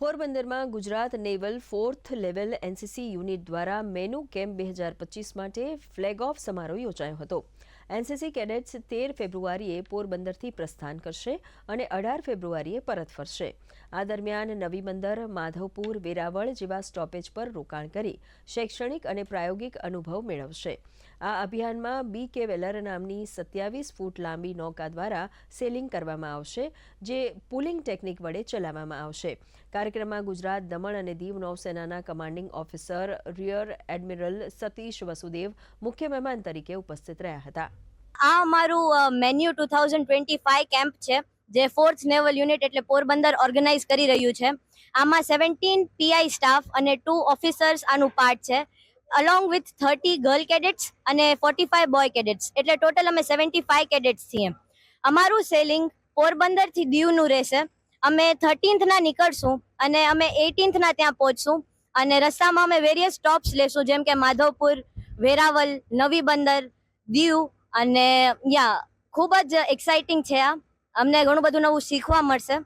પોરબંદરમાં Gujarat naval fourth level NCC unit દ્વારા મેનુ કેમ્પ બે હજાર પચીસ માટે ફ્લેગ ઓફ સમારોહ યોજાયો હતો. એનસીસી કેડેટ્સ તેર ફેબ્રુઆરીએ પોરબંદરથી પ્રસ્થાન કરશે અને અઢાર ફેબ્રુઆરીએ પરત ફરશે. આ દરમિયાન નવી બંદર, માધવપુર, વેરાવળ જેવા સ્ટોપેજ પર રોકાણ કરી શૈક્ષણિક અને પ્રાયોગિક અનુભવ મેળવશે. આ અભિયાનમાં બી કે વેલર નામની સત્યાવીસ ફૂટ લાંબી નૌકા દ્વારા સેલિંગ કરવામાં આવશે, જે પુલિંગ ટેકનિક વડે ચલાવવામાં આવશે. કાર્યક્રમમાં ગુજરાત દમણ અને Diu નૌસેનાના commanding officer, rear admiral Satish Vasudev મુખ્ય મહેમાન તરીકે ઉપસ્થિત રહ્યા હતા. આ અમારું menu two thousand twenty five camp છે, જે ફોર્થ નેવલ યુનિટ એટલે પોરબંદર ઓર્ગેનાઇઝ કરી રહ્યું છે. આમાં સેવન્ટીન પીઆઈ સ્ટાફ અને ટુ ઓફિસર્સ આનું પાર્ટ છે along with thirty girl cadets અને ફોર્ટી ફાઈવ બોય કેડેટ્સ એટલે ટોટલ અમે સેવન્ટી ફાઈવ કેડેટ્સ છીએ. અમારું સેલિંગ પોરબંદરથી દીવનું રહેશે. અમે થર્ટીન્થના નીકળશું અને અમે એટીન્થના ત્યાં પહોંચશું અને રસ્તામાં અમે વેરિયસ સ્ટોપ્સ લેશું, જેમ કે માધવપુર વેરાવલ નવી બંદર, દીવ અને યા ખૂબ જ એક્સાઇટિંગ છે આ. અમને ઘણું બધું નવું શીખવા મળશે.